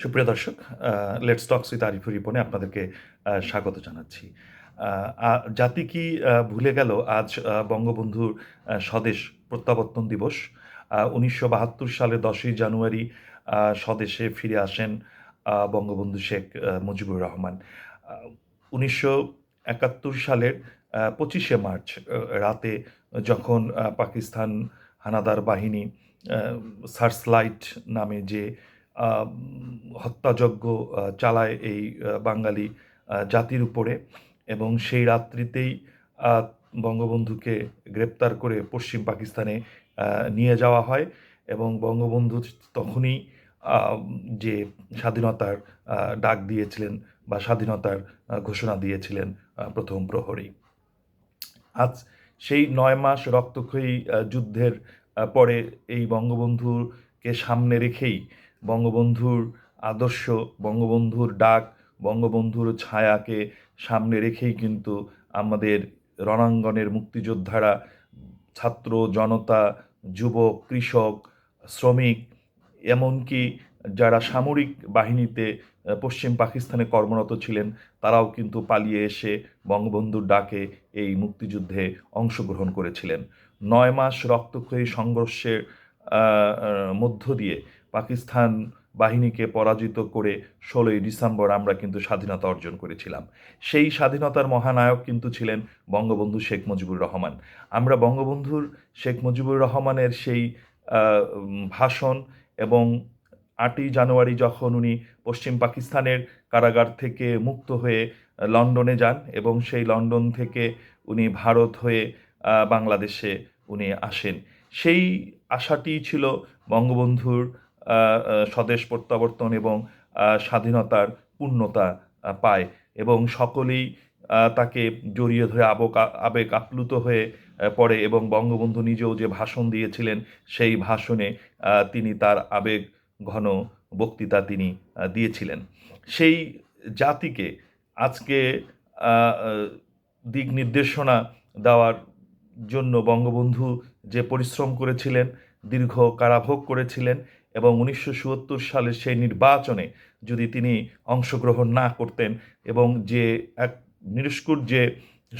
সুপ্রিয় দর্শক let's talks with Arifur রিপনে আপনাদেরকে স্বাগত জানাচ্ছি। জাতি কি ভুলে গেল আজ বঙ্গবন্ধুর স্বদেশ প্রত্যাবর্তন দিবস? উনিশশো বাহাত্তর সালে দশই জানুয়ারি স্বদেশে ফিরে আসেন বঙ্গবন্ধু শেখ মুজিবুর রহমান। উনিশশো একাত্তর সালের পঁচিশে মার্চ রাতে যখন পাকিস্তান হানাদার বাহিনী সার্চলাইট নামে যে হত্যাযজ্ঞ চালায় এই বাঙালি জাতির উপরে এবং সেই রাত্রিতেই বঙ্গবন্ধুকে গ্রেপ্তার করে পশ্চিম পাকিস্তানে নিয়ে যাওয়া হয় এবং বঙ্গবন্ধু তখনই যে স্বাধীনতার ডাক দিয়েছিলেন বা স্বাধীনতার ঘোষণা দিয়েছিলেন প্রথম প্রহরেই আজ সেই নয় মাস রক্তক্ষয়ী যুদ্ধের পরে এই বঙ্গবন্ধুকে সামনে রেখেই বঙ্গবন্ধুর আদর্শ, বঙ্গবন্ধুর ডাক, বঙ্গবন্ধুর ছায়াকে সামনে রেখেই কিন্তু আমাদের রণাঙ্গনের মুক্তিযোদ্ধারা ছাত্র, জনতা, যুবক, কৃষক, শ্রমিক, এমনকি যারা সামরিক বাহিনীতে পশ্চিম পাকিস্তানে কর্মরত ছিলেন, তারাও কিন্তু পালিয়ে এসে বঙ্গবন্ধুর ডাকে এই মুক্তিযুদ্ধে অংশগ্রহণ করেছিলেন। নয় মাস রক্তক্ষয়ী সংঘর্ষের মধ্য দিয়ে পাকিস্তান বাহিনীকে পরাজিত করে ষোলোই ডিসেম্বর আমরা কিন্তু স্বাধীনতা অর্জন করেছিলাম। সেই স্বাধীনতার মহানায়ক কিন্তু ছিলেন বঙ্গবন্ধু শেখ মুজিবুর রহমান। আমরা বঙ্গবন্ধুর শেখ মুজিবুর রহমানের সেই ভাষণ এবং আটই জানুয়ারি যখন উনি পশ্চিম পাকিস্তানের কারাগার থেকে মুক্ত হয়ে লন্ডনে যান এবং সেই লন্ডন থেকে উনি ভারত হয়ে বাংলাদেশে উনি আসেন। সেই আশাটি ছিল বঙ্গবন্ধুর স্বদেশ প্রত্যাবর্তন এবং স্বাধীনতার পূর্ণতা পায় এবং সকলেই তাকে জড়িয়ে ধরে আবক, আবেগ আপ্লুত হয়ে পড়ে এবং বঙ্গবন্ধু নিজেও যে ভাষণ দিয়েছিলেন সেই ভাষণে তিনি তার আবেগ, ঘন বক্তৃতা তিনি দিয়েছিলেন। সেই জাতিকে আজকে দিক নির্দেশনা দেওয়ার জন্য বঙ্গবন্ধু যে পরিশ্রম করেছিলেন, দীর্ঘ কারাভোগ করেছিলেন এবং উনিশশো চুয়াত্তর সালের সেই নির্বাচনে যদি তিনি অংশগ্রহণ না করতেন এবং যে এক নিরস্কুর যে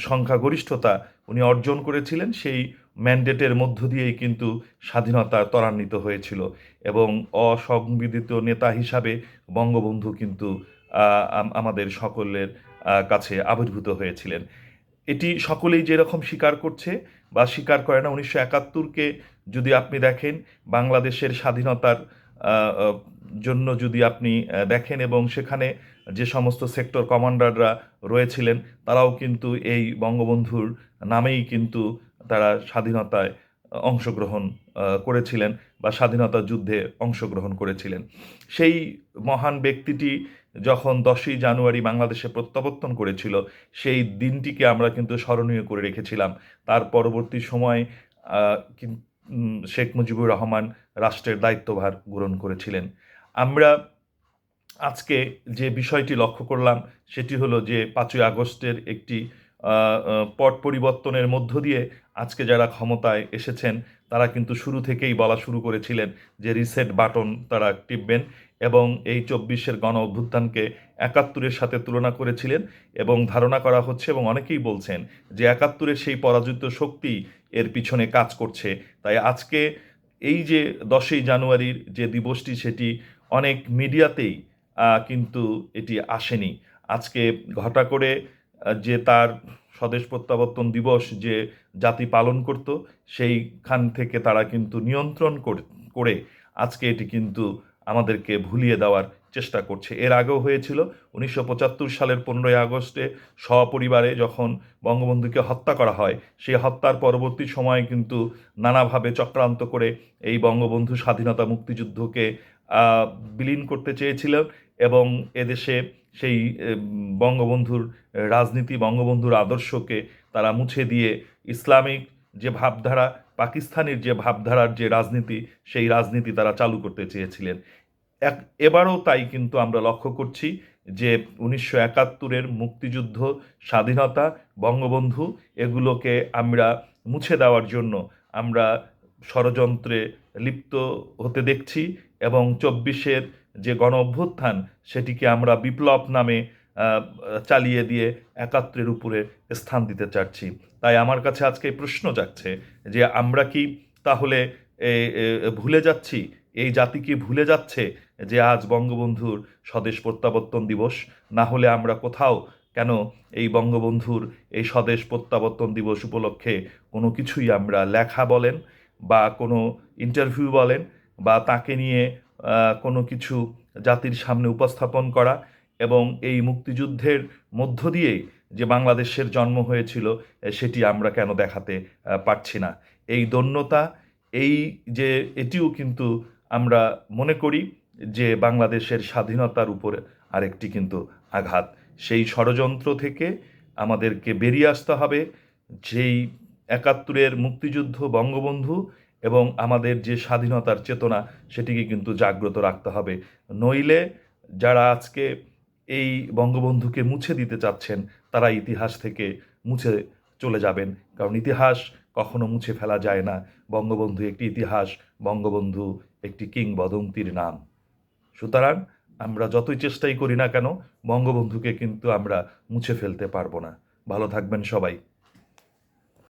সংখ্যাগরিষ্ঠতা উনি অর্জন করেছিলেন, সেই ম্যান্ডেটের মধ্য দিয়েই কিন্তু স্বাধীনতা ত্বরান্বিত হয়েছিল এবং অসংবিধিত নেতা হিসাবে বঙ্গবন্ধু কিন্তু আমাদের সকলের কাছে আবির্ভূত হয়েছিলেন। এটি সকলেই যেরকম স্বীকার করছে বা স্বীকার করে না, উনিশশো একাত্তরকে যদি আপনি দেখেন বাংলাদেশের স্বাধীনতার জন্য যদি আপনি দেখেন এবং সেখানে যে সমস্ত সেক্টর কমান্ডাররা রয়েছিলেন, তারাও কিন্তু এই বঙ্গবন্ধুর নামেই কিন্তু তারা স্বাধীনতায় অংশগ্রহণ করেছিলেন বা স্বাধীনতা যুদ্ধে অংশগ্রহণ করেছিলেন। সেই মহান ব্যক্তিটি যখন দশই জানুয়ারি বাংলাদেশে প্রত্যাবর্তন করেছিল, সেই দিনটিকে আমরা কিন্তু স্মরণীয় করে রেখেছিলাম। তার পরবর্তী সময় শেখ মুজিবুর রহমান রাষ্ট্রের দায়িত্বভার গ্রহণ করেছিলেন। আমরা আজকে যে বিষয়টি লক্ষ্য করলাম, সেটি হলো যে পাঁচই আগস্টের একটি পট পরিবর্তনের মধ্য দিয়ে আজকে যারা ক্ষমতায় এসেছেন, তারা কিন্তু শুরু থেকেই বলা শুরু করেছিলেন যে রিসেট বাটন তারা টিপবেন এবং এই চব্বিশের গণ অভ্যুত্থানকে একাত্তরের সাথে তুলনা করেছিলেন এবং ধারণা করা হচ্ছে এবং অনেকেই বলছেন যে একাত্তরের সেই পরাজিত শক্তি এর পিছনে কাজ করছে। তাই আজকে এই যে দশই জানুয়ারির যে দিবসটি, সেটি অনেক মিডিয়াতেই কিন্তু এটি আসেনি। আজকে ঘটা করে যে তার স্বদেশ প্রত্যাবর্তন দিবস যে জাতি পালন করত, সেইখান থেকে তারা কিন্তু নিয়ন্ত্রণ করে- আজকে এটি কিন্তু আমাদেরকে ভুলিয়ে দেওয়ার চেষ্টা করছে। এর আগেও হয়েছিল, উনিশশো পঁচাত্তর সালের পনেরোই আগস্টে সপরিবারে যখন বঙ্গবন্ধুকে হত্যা করা হয় সেই হত্যার পরবর্তী সময়ে কিন্তু নানাভাবে চক্রান্ত করে এই বঙ্গবন্ধু স্বাধীনতা মুক্তিযুদ্ধকে বিলীন করতে চেয়েছিলেন এবং এদেশে সেই বঙ্গবন্ধুর রাজনীতি, বঙ্গবন্ধুর আদর্শকে তারা মুছে দিয়ে ইসলামিক যে ভাবধারা পাকিস্তানের যে ভাবধারার যে রাজনীতি, সেই রাজনীতি তারা চালু করতে চেয়েছিলেন। এক, এবারও তাই কিন্তু আমরা লক্ষ্য করছি যে উনিশশো একাত্তরের মুক্তিযুদ্ধ, স্বাধীনতা, বঙ্গবন্ধু এগুলোকে আমরা মুছে দেওয়ার জন্য আমরা ষড়যন্ত্রে লিপ্ত হতে দেখছি এবং চব্বিশের যে গণ অভ্যুত্থান সেটিকে আমরা বিপ্লব নামে চালিয়ে দিয়ে একাত্রের উপরে স্থান দিতে চাচ্ছি। তাই আমার কাছে আজকে প্রশ্ন যাচ্ছে যে আমরা কি তাহলে ভুলে যাচ্ছি? এই জাতি কি ভুলে যাচ্ছে যে আজ বঙ্গবন্ধুর স্বদেশ প্রত্যাবর্তন দিবস? না হলে আমরা কোথাও কেন এই বঙ্গবন্ধুর এই স্বদেশ প্রত্যাবর্তন দিবস উপলক্ষে কোনো কিছুই আমরা লেখা বলেন বা কোনো ইন্টারভিউ বলেন বা তাকে নিয়ে কোনো কিছু জাতির সামনে উপস্থাপন করা এবং এই মুক্তিযুদ্ধের মধ্য দিয়েই যে বাংলাদেশের জন্ম হয়েছিল সেটি আমরা কেন দেখাতে পারছি না। এই দন্যতা, এই যে এটিও কিন্তু আমরা মনে করি যে বাংলাদেশের স্বাধীনতার উপরে আরেকটি কিন্তু আঘাত। সেই ষড়যন্ত্র থেকে আমাদেরকে বেরিয়ে আসতে হবে, যেই একাত্তরের মুক্তিযুদ্ধ বঙ্গবন্ধু এবং আমাদের যে স্বাধীনতার চেতনা, সেটিকে কিন্তু জাগ্রত রাখতে হবে। নইলে যারা আজকে এই বঙ্গবন্ধুকে মুছে দিতে চাচ্ছেন, তারা ইতিহাস থেকে মুছে চলে যাবেন। কারণ ইতিহাস কখনো মুছে ফেলা যায় না। বঙ্গবন্ধু একটি ইতিহাস, বঙ্গবন্ধু একটি কিংবদন্তির নাম। সুতরাং আমরা যতই চেষ্টাই করি না কেন, বঙ্গবন্ধুকে কিন্তু আমরা মুছে ফেলতে পারব না। ভালো থাকবেন সবাই।